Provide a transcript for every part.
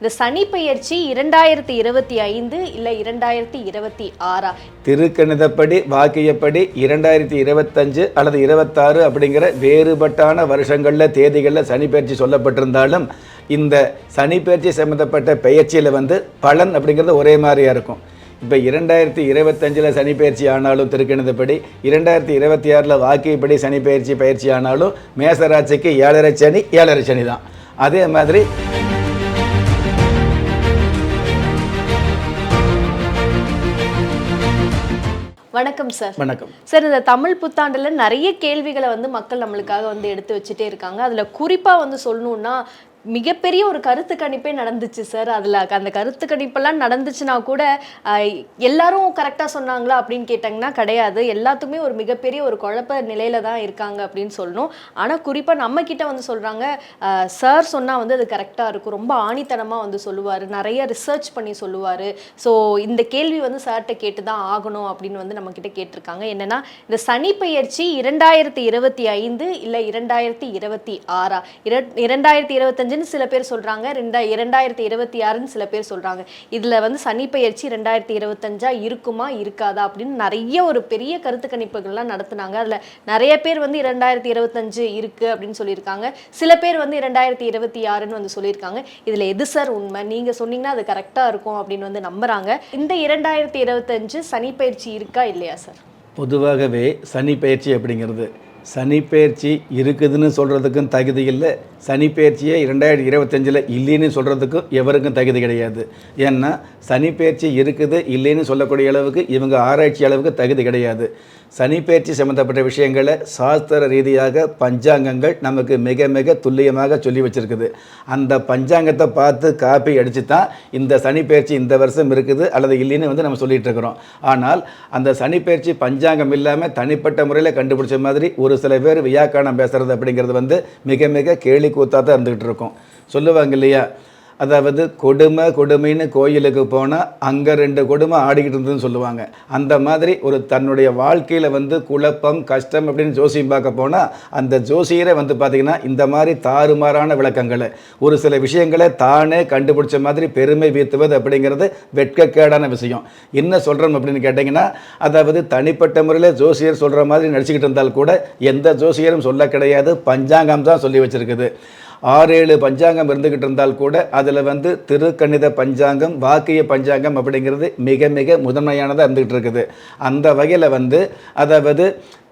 இந்த சனி பெயர்ச்சி இரண்டாயிரத்தி இருபத்தி ஐந்து இல்லை இரண்டாயிரத்தி இருபத்தி ஆறா? திருக்கணிதப்படி வாக்கியப்படி இரண்டாயிரத்தி இருபத்தஞ்சு அல்லது இருபத்தாறு அப்படிங்கிற வேறுபட்டான வருஷங்களில் தேதிகளில் சனிப்பெயர்ச்சி சொல்லப்பட்டிருந்தாலும் இந்த சனிப்பெயர்ச்சி சம்மந்தப்பட்ட பெயர்ச்சியில் வந்து பலன் அப்படிங்கிறது ஒரே மாதிரியாக இருக்கும். இப்போ இரண்டாயிரத்தி இருபத்தஞ்சில் சனிப்பெயர்ச்சி ஆனாலும் திருக்கணிதப்படி இரண்டாயிரத்தி இருபத்தி ஆறில் வாக்கியப்படி சனிப்பெயர்ச்சி பயிற்சி ஆனாலும் மேசராட்சிக்கு ஏழரை சனி ஏழரை சனி தான் அதே மாதிரி வணக்கம் சார் வணக்கம். சார் இந்த தமிழ் புத்தாண்டுல நிறைய கேள்விகளை வந்து மக்கள் நம்மளுக்காக வந்து எடுத்து வச்சுட்டே இருக்காங்க. அதுல குறிப்பா வந்து சொல்லணும்னா மிகப்பெரிய ஒரு கருத்து கணிப்பே நடந்துச்சு சார் அதில் அந்த கருத்து கணிப்பெல்லாம் நடந்துச்சுன்னா கூட எல்லாரும் கரெக்டா சொன்னாங்களா அப்படின்னு கேட்டாங்கன்னா கிடையாது. எல்லாத்துக்குமே ஒரு மிகப்பெரிய ஒரு குழப்ப நிலையில தான் இருக்காங்க அப்படின்னு சொல்லணும். ஆனால் குறிப்பாக நம்ம கிட்ட வந்து சொல்றாங்க சார் சொன்னால் வந்து அது கரெக்டாக இருக்கும். ரொம்ப ஆணித்தனமாக வந்து சொல்லுவாரு. நிறைய ரிசர்ச் பண்ணி சொல்லுவார். ஸோ இந்த கேள்வி வந்து சார்கிட்ட கேட்டு தான் ஆகணும் அப்படின்னு வந்து நம்ம கிட்ட கேட்டிருக்காங்க. என்னென்னா இந்த சனி பெயர்ச்சி இரண்டாயிரத்தி இருபத்தி ஐந்து இல்லை இரண்டாயிரத்தி இருபத்தி ஆறா? இர இரண்டாயிரத்தி பதினஞ்சுன்னு சில பேர் சொல்கிறாங்க ரெண்டா இரண்டாயிரத்தி இருபத்தி ஆறுன்னு சில பேர் சொல்கிறாங்க இதில் வந்து சனி பயிற்சி ரெண்டாயிரத்தி இருபத்தஞ்சா இருக்குமா இருக்காதா அப்படின்னு நிறைய ஒரு பெரிய கருத்து கணிப்புகள்லாம் நடத்துனாங்க. அதில் நிறைய பேர் வந்து இரண்டாயிரத்தி இருபத்தஞ்சு இருக்கு அப்படின்னு சொல்லியிருக்காங்க. சில பேர் வந்து இரண்டாயிரத்தி இருபத்தி ஆறுன்னு வந்து சொல்லியிருக்காங்க. இதில் எது சார் உண்மை? நீங்கள் சொன்னீங்கன்னா அது கரெக்டாக இருக்கும் அப்படின்னு வந்து நம்புகிறாங்க இந்த இரண்டாயிரத்தி இருபத்தஞ்சு சனி பயிற்சி இருக்கா இல்லையா சார் பொதுவாகவே சனி பயிற்சி அப்படிங்கிறது சனிப்பெயர்ச்சி இருக்குதுன்னு சொல்கிறதுக்கும் தகுதி இல்லை. சனி இரண்டாயிரத்தி இருபத்தஞ்சில் இல்லைன்னு சொல்கிறதுக்கும் எவருக்கும் தகுதி கிடையாது. ஏன்னா சனிப்பெயர்ச்சி இருக்குது இல்லைன்னு சொல்லக்கூடிய அளவுக்கு இவங்க ஆராய்ச்சி அளவுக்கு தகுதி கிடையாது. சனிப்பெயர்ச்சி சம்மந்தப்பட்ட விஷயங்களை சாஸ்திர ரீதியாக பஞ்சாங்கங்கள் நமக்கு மிக மிக துல்லியமாக சொல்லி வச்சிருக்குது. அந்த பஞ்சாங்கத்தை பார்த்து காப்பி அடித்து தான் இந்த சனிப்பெயர்ச்சி இந்த வருஷம் இருக்குது அல்லது இல்லைன்னு வந்து நம்ம சொல்லிகிட்டு இருக்கிறோம். ஆனால் அந்த சனிப்பெயர்ச்சி பஞ்சாங்கம் இல்லாமல் தனிப்பட்ட முறையில் கண்டுபிடிச்ச மாதிரி ஒரு சில பேர் வியாக்கானம் பேசுறது அப்படிங்கிறது வந்து மிக மிக கேலி கூத்தாக தான் இருந்துகிட்டு இருக்கும். சொல்லுவாங்க இல்லையா? அதாவது கொடுமை கொடுமைன்னு கோயிலுக்கு போனால் அங்கே ரெண்டு கொடுமை ஆடிக்கிட்டு இருந்ததுன்னு சொல்லுவாங்க. அந்த மாதிரி ஒரு தன்னுடைய வாழ்க்கையில் வந்து குழப்பம் கஷ்டம் அப்படின்னு ஜோசியம் பார்க்க போனால் அந்த ஜோசியரை வந்து பார்த்திங்கன்னா இந்த மாதிரி தாறுமாறான விளக்கங்களை. ஒரு சில விஷயங்களை தானே கண்டுபிடிச்ச மாதிரி பெருமை வீத்துவது அப்படிங்கிறது வெட்கக்கேடான விஷயம். என்ன சொல்கிறோம் அப்படின்னு கேட்டிங்கன்னா அதாவது தனிப்பட்ட முறையில் ஜோசியர் சொல்கிற மாதிரி நடிச்சுக்கிட்டு இருந்தால் கூட எந்த ஜோசியரும் சொல்ல கிடையாது. பஞ்சாங்கம் தான் சொல்லி வச்சுருக்குது. ஆறு ஏழு பஞ்சாங்கம் இருந்துக்கிட்டு இருந்தால் கூட அதில் வந்து திருக்கணித பஞ்சாங்கம் வாக்கிய பஞ்சாங்கம் அப்படிங்கிறது மிக மிக முதன்மையானதாக இருந்துகிட்டு இருக்குது அந்த வகையில் வந்து அதாவது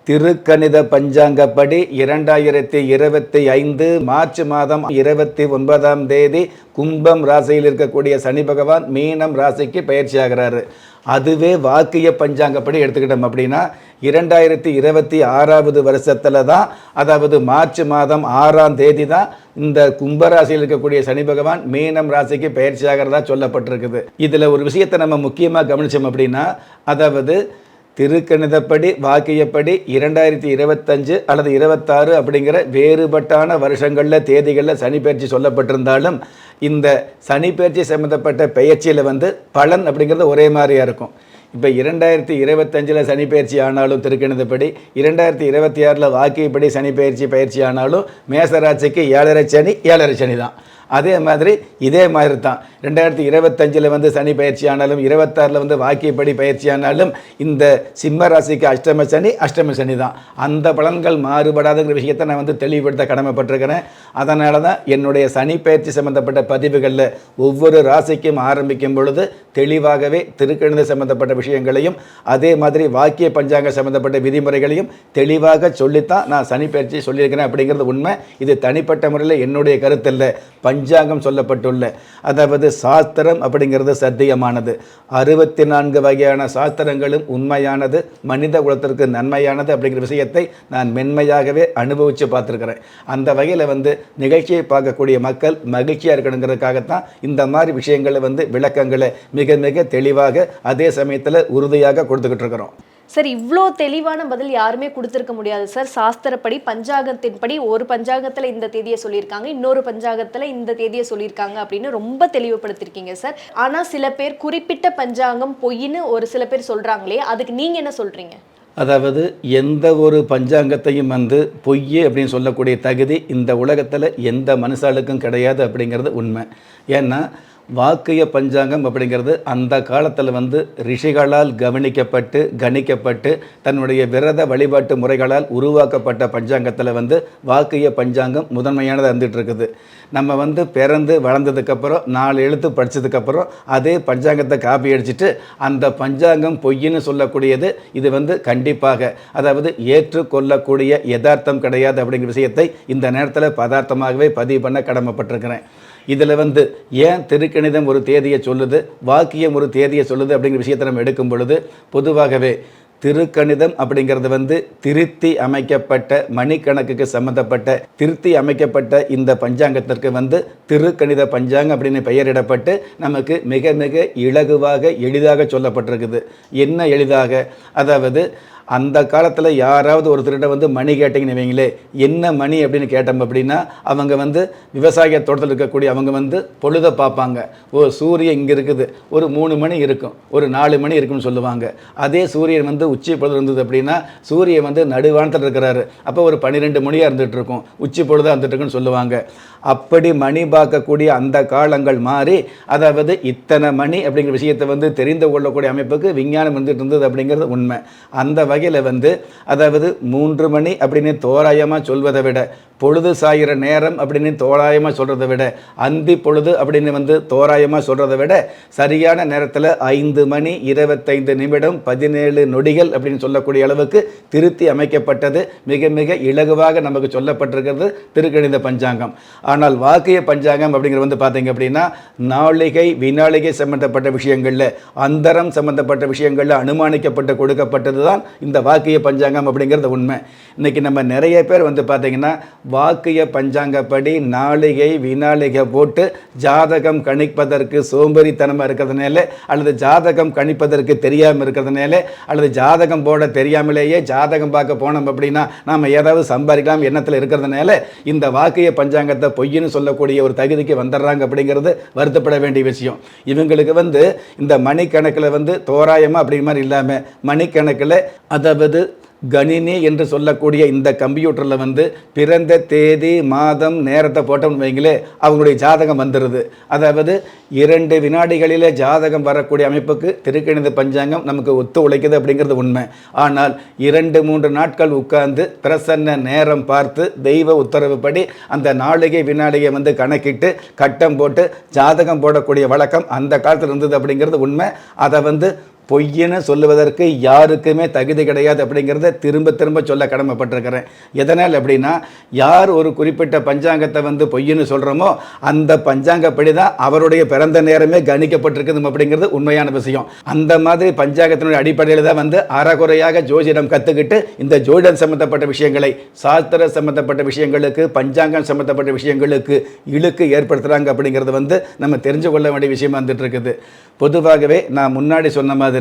திருக்கணித பஞ்சாங்கப்படி இரண்டாயிரத்தி இருபத்தி ஐந்து மார்ச் மாதம் இருபத்தி ஒன்பதாம் தேதி கும்பம் ராசியில் இருக்கக்கூடிய சனி பகவான் மீனம் ராசிக்கு பயிற்சி ஆகிறாரு அதுவே வாக்கிய பஞ்சாங்கப்படி எடுத்துக்கிட்டோம் அப்படின்னா இரண்டாயிரத்தி இருபத்தி ஆறாவது வருஷத்தில் தான் அதாவது மார்ச் மாதம் ஆறாம் தேதி தான் இந்த கும்பராசியில் இருக்கக்கூடிய சனி பகவான் மீனம் ராசிக்கு பயிற்சியாகிறதா சொல்லப்பட்டிருக்குது. இதில் ஒரு விஷயத்தை நம்ம முக்கியமாக கவனிச்சோம் அப்படின்னா அதாவது திருக்கணிதப்படி வாக்கியப்படி இரண்டாயிரத்தி இருபத்தஞ்சு அல்லது இருபத்தாறு அப்படிங்கிற வேறுபட்டான வருஷங்களில் தேதிகளில் சனிப்பெயர்ச்சி சொல்லப்பட்டிருந்தாலும் இந்த சனிப்பெயர்ச்சி சம்மந்தப்பட்ட பெயர்ச்சியில் வந்து பலன் அப்படிங்கிறது ஒரே மாதிரியாக இருக்கும். இப்போ இரண்டாயிரத்தி இருபத்தஞ்சில் சனிப்பெயர்ச்சி ஆனாலும் திருக்கணிதப்படி இரண்டாயிரத்தி இருபத்தி ஆறில் வாக்கியப்படி சனிப்பெயர்ச்சி பயிற்சி ஆனாலும் மேசராட்சிக்கு ஏழரை சனி ஏழரை சனி தான் அதே மாதிரி இதே மாதிரி தான் ரெண்டாயிரத்தி இருபத்தஞ்சில் வந்து சனி பயிற்சி ஆனாலும் இருபத்தாறில் வந்து வாக்கியப்படி பயிற்சி ஆனாலும் இந்த சிம்ம ராசிக்கு அஷ்டம சனி அஷ்டம சனி தான். அந்த பலன்கள் மாறுபடாதுங்கிற விஷயத்தை நான் வந்து தெளிவுபடுத்த கடமைப்பட்டிருக்கிறேன். அதனால தான் என்னுடைய சனி பயிற்சி சம்மந்தப்பட்ட பதிவுகளில் ஒவ்வொரு ராசிக்கும் ஆரம்பிக்கும் பொழுது தெளிவாகவே திருக்கணித சம்மந்தப்பட்ட விஷயங்களையும் அதே மாதிரி வாக்கிய பஞ்சாங்க சம்மந்தப்பட்ட விதிமுறைகளையும் தெளிவாக சொல்லித்தான் நான் சனி பயிற்சி சொல்லியிருக்கிறேன் அப்படிங்கிறது உண்மை. இது தனிப்பட்ட முறையில் என்னுடைய கருத்தல்ல. பஞ்சாங்கம் சொல்லப்பட்டுள்ள. அதாவது சாஸ்திரம் அப்படிங்கிறது சத்தியமானது. அறுபத்தி நான்கு வகையான சாஸ்திரங்களும் உண்மையானது மனித குலத்திற்கு நன்மையானது அப்படிங்கிற விஷயத்தை நான் மென்மையாகவே அனுபவித்து பார்த்துருக்கிறேன். அந்த வகையில் வந்து நிகழ்ச்சியை பார்க்கக்கூடிய மக்கள் மகிழ்ச்சியாக இருக்கணுங்கிறதுக்காகத்தான் இந்த மாதிரி விஷயங்களை வந்து விளக்கங்களை மிக மிக தெளிவாக அதே சமயத்தில் உறுதியாக கொடுத்துக்கிட்டு இருக்கிறோம். சார் இவ்வளோ தெளிவான பதில் யாருமே கொடுத்துருக்க முடியாது சார். சாஸ்திரப்படி பஞ்சாங்கத்தின்படி ஒரு பஞ்சாங்கத்தில் இந்த தேதியை சொல்லியிருக்காங்க இன்னொரு பஞ்சாங்கத்தில் இந்த தேதியை சொல்லியிருக்காங்க அப்படின்னு ரொம்ப தெளிவுபடுத்திருக்கீங்க சார். ஆனால் சில பேர் குறிப்பிட்ட பஞ்சாங்கம் பொய்ன்னு ஒரு சில பேர் சொல்கிறாங்களே அதுக்கு நீங்கள் என்ன சொல்கிறீங்க அதாவது எந்த ஒரு பஞ்சாங்கத்தையும் வந்து பொய் அப்படின்னு சொல்லக்கூடிய தகுதி இந்த உலகத்தில் எந்த மனுஷாளுக்கும் கிடையாது அப்படிங்கிறது உண்மை. ஏன்னா வாக்கிய பஞ்சாங்கம் அப்படிங்கிறது அந்த காலத்தில் வந்து ரிஷிகளால் கவனிக்கப்பட்டு கணிக்கப்பட்டு தன்னுடைய விரத வழிபாட்டு முறைகளால் உருவாக்கப்பட்ட பஞ்சாங்கத்தில் வந்து வாக்கிய பஞ்சாங்கம் முதன்மையானதாக இருந்துகிட்டு இருக்குது நம்ம வந்து பிறந்து வளர்ந்ததுக்கப்புறம் நாலு எழுத்து படித்ததுக்கப்புறம் அதே பஞ்சாங்கத்தை காப்பி அடிச்சுட்டு அந்த பஞ்சாங்கம் பொய்ன்னு சொல்லக்கூடியது இது வந்து கண்டிப்பாக. அதாவது ஏற்றுக்கொள்ளக்கூடிய யதார்த்தம் கிடையாது அப்படிங்கிற விஷயத்தை இந்த நேரத்தில் பதார்த்தமாகவே பதிவு பண்ண கடமைப்பட்டிருக்கிறேன். இதில் வந்து ஏன் திருக்கணிதம் ஒரு தேதியை சொல்லுது வாக்கியம் ஒரு தேதியை சொல்லுது அப்படிங்கிற விஷயத்தை நம்ம எடுக்கும் பொழுது பொதுவாகவே திருக்கணிதம் அப்படிங்கிறது வந்து திருத்தி அமைக்கப்பட்ட மணிக்கணக்குக்கு சம்மந்தப்பட்ட திருத்தி அமைக்கப்பட்ட இந்த பஞ்சாங்கத்திற்கு வந்து திருக்கணித பஞ்சாங்கம் அப்படின்னு பெயரிடப்பட்டு நமக்கு மிக மிக இலகுவாக எளிதாக சொல்லப்பட்டிருக்குது. என்ன எளிதாக? அதாவது அந்த காலத்தில் யாராவது ஒருத்தர்கிட்ட வந்து மணி கேட்டிங்கன்னு வைங்களே என்ன மணி அப்படின்னு கேட்டோம் அப்படின்னா அவங்க வந்து விவசாய தோட்டத்தில் இருக்கக்கூடிய அவங்க வந்து பொழுதை பார்ப்பாங்க. ஓ சூரியன் இங்கே இருக்குது. ஒரு மூணு மணி இருக்கும். ஒரு நாலு மணி இருக்குன்னு சொல்லுவாங்க. அதே சூரியன் வந்து உச்சி பொழுது இருந்தது அப்படின்னா சூரியன் வந்து நடுவானத்தில் இருக்கிறாரு. அப்போ ஒரு பன்னிரெண்டு மணியாக இருந்துகிட்ருக்கும் உச்சி பொழுதாக இருந்துட்டு இருக்குன்னு சொல்லுவாங்க. அப்படி மணி பார்க்கக்கூடிய அந்த காலங்கள் மாறி அதாவது இத்தனை மணி அப்படிங்கிற விஷயத்தை வந்து தெரிந்து கொள்ளக்கூடிய அமைப்புக்கு விஞ்ஞானம் வந்துட்டு இருந்தது அப்படிங்கிறது உண்மை. அந்த வகையில் வந்து அதாவது மூன்று மணி அப்படின்னு தோராயமாக சொல்வதை விட பொழுது சாயிற நேரம் அப்படின்னு தோராயமாக சொல்கிறத விட அந்தி பொழுது அப்படின்னு வந்து தோராயமாக சொல்கிறத விட சரியான நேரத்தில் ஐந்து மணி இருபத்தைந்து நிமிடம் பதினேழு நொடிகள் அப்படின்னு சொல்லக்கூடிய அளவுக்கு திருத்தி அமைக்கப்பட்டது. மிக மிக இலகுவாக நமக்கு சொல்லப்பட்டிருக்கிறது திருக்கணித பஞ்சாங்கம். ஆனால் வாக்கிய பஞ்சாங்கம் அப்படிங்கிறது வந்து பார்த்தீங்க அப்படின்னா நாளிகை வினாளிகை சம்பந்தப்பட்ட விஷயங்களில் அந்தரம் சம்பந்தப்பட்ட விஷயங்களில் அனுமானிக்கப்பட்டு கொடுக்கப்பட்டது தான் இந்த வாக்கிய பஞ்சாங்கம் அப்படிங்கிறது உண்மை. இன்றைக்கி நம்ம நிறைய பேர் வந்து பார்த்தீங்கன்னா வாக்கிய பஞ்சாங்கப்படி நாளிகை வினாளிகை போட்டு ஜாதகம் கணிப்பதற்கு சோம்பேறித்தனமாக இருக்கிறதுனால அல்லது ஜாதகம் கணிப்பதற்கு தெரியாமல் இருக்கிறதுனால அல்லது ஜாதகம் போட தெரியாமலேயே ஜாதகம் பார்க்க போனோம் அப்படின்னா நாம் ஏதாவது சம்பாதிக்கலாம் எண்ணத்தில் இருக்கிறதுனால இந்த வாக்கிய பஞ்சாங்கத்தை பொய்ன்னு சொல்லக்கூடிய ஒரு தகுதிக்கு வந்துடுறாங்க அப்படிங்கிறது வருத்தப்பட வேண்டிய விஷயம். இவங்களுக்கு வந்து இந்த மணிக்கணக்கில் வந்து தோராயமாக அப்படிங்கிற மாதிரி இல்லாமல் மணிக்கணக்கில் அதாவது கணினி என்று சொல்லக்கூடிய இந்த கம்ப்யூட்டரில் வந்து பிறந்த தேதி மாதம் நேரத்தை போட்டோம்னு வைங்களே அவங்களுடைய ஜாதகம் வந்துடுது அதாவது இரண்டு வினாடிகளில் ஜாதகம் வரக்கூடிய அமைப்புக்கு திருக்கணித பஞ்சாங்கம் நமக்கு ஒத்து உழைக்குது அப்படிங்கிறது உண்மை. ஆனால் இரண்டு மூன்று நாட்கள் உட்கார்ந்து பிரசன்ன நேரம் பார்த்து தெய்வ உத்தரவுப்படி அந்த நாளிகை வினாடிகை வந்து கணக்கிட்டு கட்டம் போட்டு ஜாதகம் போடக்கூடிய வழக்கம் அந்த காலத்தில் இருந்தது அப்படிங்கிறது உண்மை. அதை வந்து பொய்யென சொல்லுவதற்கு யாருக்குமே தகுதி கிடையாது அப்படிங்கிறத திரும்ப திரும்ப சொல்ல கடமைப்பட்டிருக்கிறேன். எதனால் அப்படின்னா யார் ஒரு குறிப்பிட்ட பஞ்சாங்கத்தை வந்து பொய்யன்னு சொல்கிறோமோ அந்த பஞ்சாங்கப்படி தான் அவருடைய பிறந்த நேரமே கணிக்கப்பட்டிருக்குது அப்படிங்கிறது உண்மையான விஷயம். அந்த மாதிரி பஞ்சாங்கத்தினுடைய அடிப்படையில் தான் வந்து அறகுறையாக ஜோதிடம் கற்றுக்கிட்டு இந்த ஜோதிடம் சம்மந்தப்பட்ட விஷயங்களை சாஸ்திர சம்மந்தப்பட்ட விஷயங்களுக்கு பஞ்சாங்கம் சம்மந்தப்பட்ட விஷயங்களுக்கு இழுக்கு ஏற்படுத்துகிறாங்க அப்படிங்கிறது வந்து நம்ம தெரிஞ்சு கொள்ள வேண்டிய விஷயம் வந்துட்டு இருக்குது. பொதுவாகவே நான் முன்னாடி சொன்ன மாதிரி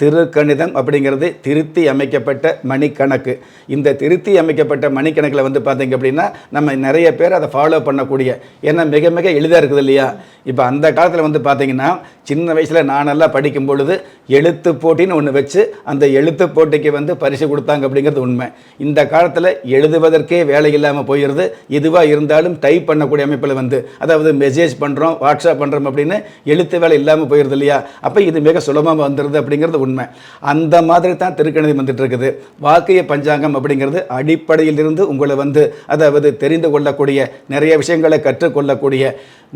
திருக்கணிதம் அப்படிங்கிறது திருத்தி அமைக்கப்பட்ட மணிக்கணக்கு. இந்த திருத்தி அமைக்கப்பட்ட மணிக்கணக்கில் வந்து பார்த்தீங்க அப்படின்னா நம்ம நிறைய பேர் அதை ஃபாலோ பண்ணக்கூடிய. ஏன்னா மிக மிக எளிதாக இருக்குது இல்லையா? இப்போ அந்த காலத்தில் வந்து பார்த்தீங்கன்னா சின்ன வயசில் நானெல்லாம் படிக்கும் பொழுது எழுத்து போட்டின்னு ஒன்று வச்சு அந்த எழுத்து போட்டிக்கு வந்து பரிசு கொடுத்தாங்க அப்படிங்கிறது உண்மை. இந்த காலத்தில் எழுதுவதற்கே வேலை இல்லாமல் போயிடுது எதுவாக இருந்தாலும் டைப் பண்ணக்கூடிய அமைப்பில் வந்து அதாவது மெசேஜ் பண்ணுறோம் வாட்ஸ்அப் பண்ணுறோம் அப்படின்னு எழுத்து வேலை இல்லாமல் போயிடுது இல்லையா? அப்போ இது மிக சுலபமாக வந்துடுது அப்படிங்கிறது உண்மை. அந்த மாதிரி தான் திருக்கணிதம் வந்துட்டு இருக்குது வாக்கிய பஞ்சாங்கம் அப்படிங்கிறது அடிப்படையிலிருந்து உங்களை வந்து அதாவது தெரிந்து கொள்ளக்கூடிய நிறைய விஷயங்களை கற்றுக்கொள்ளக்கூடிய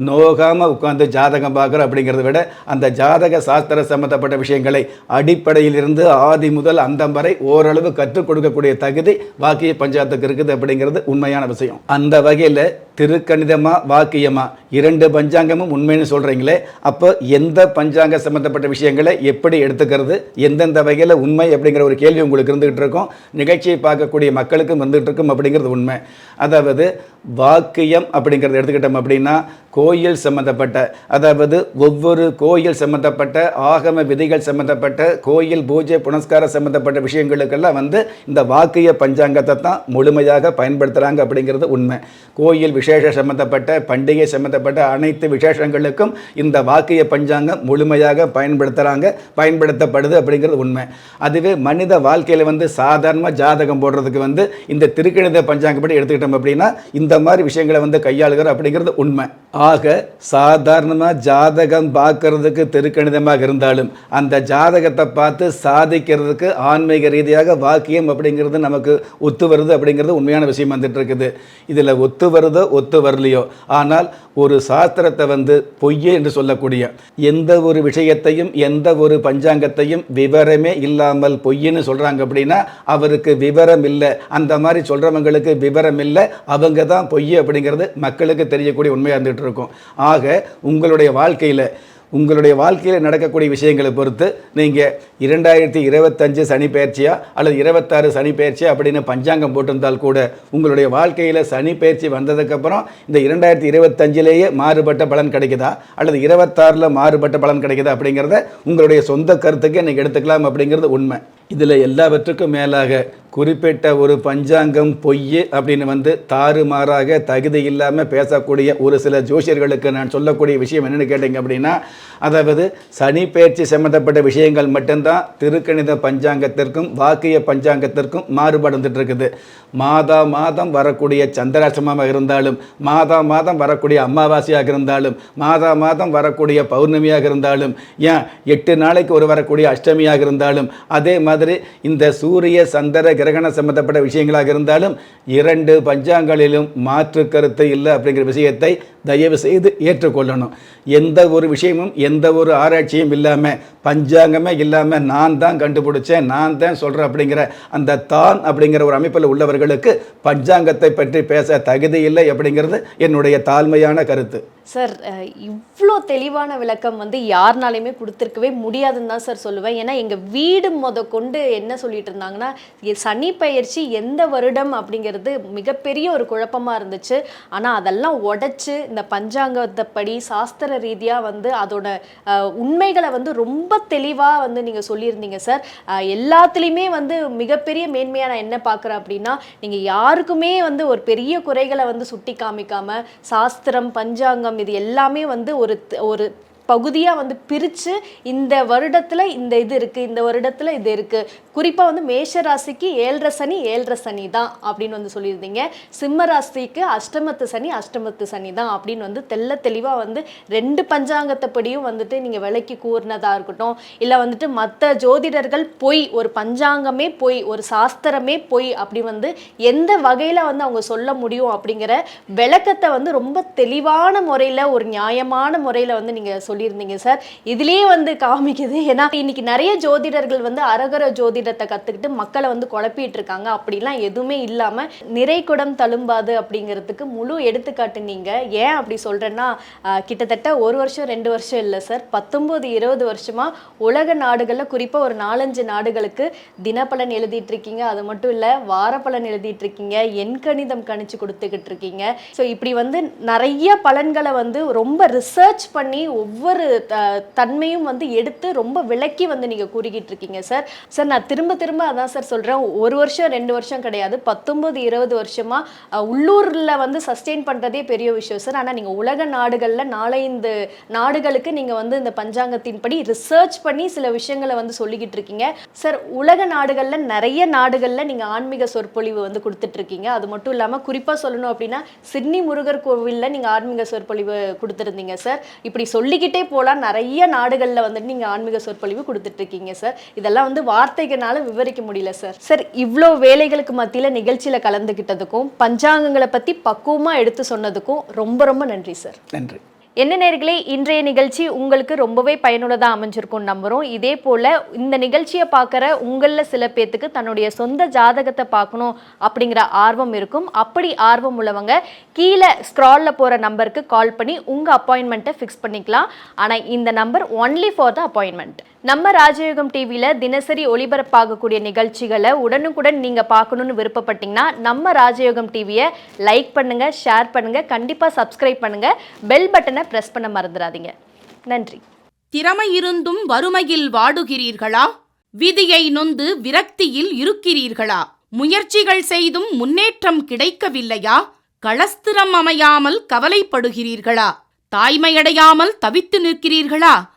நோகாமல் உட்காந்து ஜாதகம் பார்க்குற அப்படிங்கிறத விட அந்த ஜாதக சாஸ்திர சம்பந்தப்பட்ட விஷயங்களை அடிப்படையில் இருந்து ஆதி முதல் அந்தம் வரை ஓரளவு கற்றுக் கொடுக்கக்கூடிய தகுதி வாக்கிய பஞ்சாயத்துக்கு இருக்குது அப்படிங்கிறது உண்மையான விஷயம். அந்த வகையில் திருக்கணிதமா வாக்கியமா இரண்டு பஞ்சாங்கமும் உண்மைன்னு சொல்கிறீங்களே அப்போ எந்த பஞ்சாங்க சம்மந்தப்பட்ட விஷயங்களை எப்படி எடுத்துக்கிறது எந்தெந்த வகையில் உண்மை அப்படிங்கிற ஒரு கேள்வி உங்களுக்கு இருந்துகிட்டு இருக்கும் நிகழ்ச்சியை பார்க்கக்கூடிய மக்களுக்கும் வந்துகிட்டு இருக்கும் அப்படிங்கிறது உண்மை. அதாவது வாக்கியம் அப்படிங்கிறத எடுத்துக்கிட்டோம் அப்படின்னா கோயில் சம்மந்தப்பட்ட அதாவது ஒவ்வொரு கோயில் சம்மந்தப்பட்ட ஆகம விதிகள் சம்மந்தப்பட்ட கோயில் பூஜை புனஸ்காரம் சம்மந்தப்பட்ட விஷயங்களுக்கெல்லாம் வந்து இந்த வாக்கிய பஞ்சாங்கத்தை தான் முழுமையாக பயன்படுத்துகிறாங்க அப்படிங்கிறது உண்மை. கோயில் விசேஷ சம்மந்தப்பட்ட பண்டிகை சம்மந்தப்பட்ட அனைத்து விசேஷங்களுக்கும் இந்த வாக்கிய பஞ்சாங்கம் முழுமையாக பயன்படுத்துகிறாங்க பயன்படுத்த பயன்படுத்தப்படுது அப்படிங்கிறது உண்மை. அதுவே மனித வாழ்க்கையில் வந்து சாதாரணமாக ஜாதகம் போடுறதுக்கு வந்து இந்த திருக்கணித பஞ்சாங்கப்படி எடுத்துக்கிட்டோம் அப்படின்னா இந்த மாதிரி விஷயங்களை வந்து கையாளுகிறோம் அப்படிங்கிறது உண்மை. ஆக சாதாரணமாக ஜாதகம் பார்க்கறதுக்கு திருக்கணிதமாக இருந்தாலும் அந்த ஜாதகத்தை பார்த்து சாதிக்கிறதுக்கு ஆன்மீக ரீதியாக வாக்கியம் அப்படிங்கிறது நமக்கு ஒத்து வருது அப்படிங்கிறது உண்மையான விஷயம் வந்துட்டு இருக்குது. இதில் ஒத்து வருதோ ஒத்து வரலையோ ஆனால் ஒரு சாஸ்திரத்தை வந்து பொய்யே என்று சொல்லக்கூடிய எந்த ஒரு விஷயத்தையும் எந்த ஒரு பஞ்சாங்கத்தையும் விவரமே இல்லாமல் பொய்ன்னு சொல்கிறாங்க அப்படின்னா அவருக்கு விவரம் இல்லை அந்த மாதிரி சொல்கிறவங்களுக்கு விவரம் இல்லை அவங்க தான் பொய் அப்படிங்கிறது மக்களுக்கு தெரியக்கூடிய உண்மையாக இருந்துகிட்டு இருக்கும். ஆக உங்களுடைய வாழ்க்கையில் உங்களுடைய வாழ்க்கையில் நடக்கக்கூடிய விஷயங்களை பொறுத்து நீங்கள் இரண்டாயிரத்தி இருபத்தஞ்சு சனி பயிற்சியா அல்லது இருபத்தாறு சனி பயிற்சியா அப்படின்னு பஞ்சாங்கம் போட்டிருந்தால் கூட உங்களுடைய வாழ்க்கையில் சனி பயிற்சி வந்ததுக்கப்புறம் இந்த இரண்டாயிரத்தி இருபத்தஞ்சிலேயே மாறுபட்ட பலன் கிடைக்குதா? அல்லது இருபத்தாறில் மாறுபட்ட பலன் கிடைக்குதா அப்படிங்கிறத உங்களுடைய சொந்த கருத்துக்கு நீங்கள் எடுத்துக்கலாம் அப்படிங்கிறது உண்மை. இதில் எல்லாவற்றுக்கும் மேலாக குறிப்பிட்ட ஒரு பஞ்சாங்கம் பொய் அப்படின்னு வந்து தாறுமாறாக தகுதி இல்லாமல் பேசக்கூடிய ஒரு சில ஜோசியர்களுக்கு நான் சொல்லக்கூடிய விஷயம் என்னென்னு கேட்டிங்க அப்படின்னா அதாவது சனி பயிற்சி சம்மந்தப்பட்ட விஷயங்கள் மட்டும்தான் திருக்கணித பஞ்சாங்கத்திற்கும் வாக்கிய பஞ்சாங்கத்திற்கும் மாறுபடுந்துட்டு இருக்குது மாதா மாதம் வரக்கூடிய சந்திராசிரமமாக இருந்தாலும் மாதா மாதம் வரக்கூடிய அமாவாசையாக இருந்தாலும் மாதா மாதம் வரக்கூடிய பௌர்ணமியாக இருந்தாலும் ஏன் எட்டு நாளைக்கு ஒரு வரக்கூடிய அஷ்டமியாக இருந்தாலும் அதே மாதிரி இந்த சூரிய சந்திர கிரகண சம்பந்தப்பட்ட விஷயங்களாக இருந்தாலும் இரண்டு பஞ்சாங்களிலும் மாற்று கருத்து இல்லை அப்படிங்கிற விஷயத்தை தயவு செய்து ஏற்றுக்கொள்ளணும். எந்த ஒரு விஷயமும் எந்த ஒரு ஆராய்ச்சியும் இல்லாமல் பஞ்சாங்கமே இல்லாமல் நான் தான் கண்டுபிடிச்சேன் நான் தான் சொல்கிறேன் அப்படிங்கிற அந்த தான் அப்படிங்கிற ஒரு அமைப்பில் உள்ளவர்களுக்கு பஞ்சாங்கத்தை பற்றி பேச தகுதி இல்லை அப்படிங்கிறது என்னுடைய தாழ்மையான கருத்து. சார் இவ்வளோ தெளிவான விளக்கம் வந்து யாருனாலையுமே கொடுத்துருக்கவே முடியாதுன்னு தான் சார் சொல்லுவேன். ஏன்னா எங்கள் வீடு முத கொண்டு என்ன சொல்லிட்டு இருந்தாங்கன்னா சனி பயிற்சி எந்த வருடம்? அப்படிங்கிறது மிகப்பெரிய ஒரு குழப்பமாக இருந்துச்சு. ஆனால் அதெல்லாம் உடச்சி இந்த பஞ்சாங்கத்தைப்படி சாஸ்திர ரீதியாக வந்து அதோட உண்மைகளை வந்து ரொம்ப தெளிவாக வந்து நீங்கள் சொல்லியிருந்தீங்க சார். எல்லாத்துலேயுமே வந்து மிகப்பெரிய மேன்மையாக நான் என்ன பார்க்குறேன் அப்படின்னா நீங்கள் யாருக்குமே வந்து ஒரு பெரிய குறைகளை வந்து சுட்டி காமிக்காமல் சாஸ்திரம் பஞ்சாங்கம் இது எல்லாமே வந்து ஒரு ஒரு பகுதியாக வந்து பிரித்து இந்த வருடத்தில் இந்த இது இருக்குது இந்த வருடத்தில் இது இருக்குது குறிப்பாக வந்து மேஷ ராசிக்கு ஏழரை சனி ஏழரை சனி தான் அப்படின்னு வந்து சொல்லியிருந்தீங்க. சிம்ம ராசிக்கு அஷ்டமத்து சனி அஷ்டமத்து சனி தான் அப்படின்னு வந்து தெள்ள தெளிவாக வந்து ரெண்டு பஞ்சாங்கத்தைப்படியும் வந்துட்டு நீங்கள் விலைக்கு கூறினதாக இருக்கட்டும். இல்லை வந்துட்டு மற்ற ஜோதிடர்கள் பொய் ஒரு பஞ்சாங்கமே பொய் ஒரு சாஸ்திரமே பொய் அப்படி வந்து எந்த வகையில் வந்து அவங்க சொல்ல முடியும் அப்படிங்கிற விளக்கத்தை வந்து ரொம்ப தெளிவான முறையில் ஒரு நியாயமான முறையில் வந்து நீங்கள் சொல்லியிருந்தீங்க சார். இதுலேயே வந்து காமிக்குது. ஏன்னா இன்னைக்கு நிறைய ஜோதிடர்கள் வந்து அரகர ஜோதிடத்தை கற்றுக்கிட்டு மக்களை வந்து குழப்பிட்டு இருக்காங்க அப்படிலாம் எதுவுமே இல்லாமல் நிறைகுடம் தழும்பாது அப்படிங்கிறதுக்கு முழு எடுத்துக்காட்டு நீங்கள் ஏன் அப்படி சொல்கிறேன்னா கிட்டத்தட்ட ஒரு வருஷம் ரெண்டு வருஷம் இல்லை சார். பத்தொம்போது இருபது வருஷமாக உலக நாடுகளில் குறிப்பாக ஒரு நாலஞ்சு நாடுகளுக்கு தினப்பலன் எழுதிட்டு இருக்கீங்க அது மட்டும் இல்லை வாரப்பலன் எழுதிட்டு இருக்கீங்க எண்கணிதம் கணிச்சு கொடுத்துக்கிட்டு இருக்கீங்க ஸோ இப்படி வந்து நிறைய பலன்களை வந்து ரொம்ப ரிசர்ச் பண்ணி ஒவ்வொரு ஒவ்வொரு த- தன்மையும் வந்து எடுத்து ரொம்ப விளக்கி வந்து நீங்கள் கூறிக்கிட்டு இருக்கீங்க சார் சார் நான் திரும்ப திரும்ப அதான் சார் சொல்கிறேன் ஒரு வருஷம் ரெண்டு வருஷம் கிடையாது. பத்தொம்பது இருபது வருஷமாக உள்ளூரில் வந்து சஸ்டெயின் பண்ணுறதே பெரிய விஷயம் சார் ஆனால் நீங்கள் உலக நாடுகளில் நாலஞ்சு நாடுகளுக்கு நீங்கள் வந்து இந்த பஞ்சாங்கத்தின்படி ரிசர்ச் பண்ணி சில விஷயங்களை வந்து சொல்லிக்கிட்டு இருக்கீங்க சார் உலக நாடுகளில் நிறைய நாடுகளில் நீங்கள் ஆன்மீக சொற்பொழிவு வந்து கொடுத்துட்ருக்கீங்க அது மட்டும் இல்லாமல் குறிப்பாக சொல்லணும் அப்படின்னா சிட்னி முருகர் கோவிலில் நீங்கள் ஆன்மீக சொற்பொழிவு கொடுத்துருந்தீங்க சார் இப்படி சொல்லிக்கிட்டு போகலாம் நிறைய நாடுகளில் வந்துட்டு நீங்கள் ஆன்மீக சொற்பொழிவு கொடுத்துட்டு இருக்கீங்க சார் இதெல்லாம் வந்து வார்த்தைகளால் விவரிக்க முடியல சார் சார் இவ்வளோ வேலைகளுக்கு மத்தியில் நிகழ்ச்சியில் கலந்துக்கிட்டதுக்கும் பஞ்சாங்கங்களை பற்றி பக்குவமாக எடுத்து சொன்னதுக்கும் ரொம்ப ரொம்ப நன்றி சார் நன்றி. என்ன நேர்களே இன்றைய நிகழ்ச்சி உங்களுக்கு ரொம்பவே பயனுள்ளதாக அமைஞ்சிருக்கும் நம்புகிறோம் இதே போல் இந்த நிகழ்ச்சியை பார்க்குற உங்களில் சில பேர்த்துக்கு தன்னுடைய சொந்த ஜாதகத்தை பார்க்கணும் அப்படிங்கிற ஆர்வம் இருக்கும். அப்படி ஆர்வம் உள்ளவங்க கீழே ஸ்க்ராலில் போகிற நம்பருக்கு கால் பண்ணி உங்கள் அப்பாயின்மெண்ட்டை ஃபிக்ஸ் பண்ணிக்கலாம். ஆனால் இந்த number only for the appointment நம்ம ராஜயோகம் டிவியில் தினசரி ஒளிபரப்பாகக்கூடிய நிகழ்ச்சிகளை உடனுக்குடன் நீங்கள் பார்க்கணுன்னு விருப்பப்பட்டீங்கன்னா நம்ம ராஜயோகம் டிவியை லைக் பண்ணுங்கள் ஷேர் பண்ணுங்கள் கண்டிப்பாக சப்ஸ்கிரைப் பண்ணுங்கள் பெல் பட்டனை ப்ரெஸ் பண்ண மறந்துடாதீங்க. நன்றி. திறமை இருந்தும் வறுமையில் வாடுகிறீர்களா? விதியை நொந்து விரக்தியில் இருக்கிறீர்களா? முயற்சிகள் செய்தும் முன்னேற்றம் கிடைக்கவில்லையா? களஸ்திரம் அமையாமல் கவலைப்படுகிறீர்களா? தாய்மையடையாமல் தவித்து நிற்கிறீர்களா?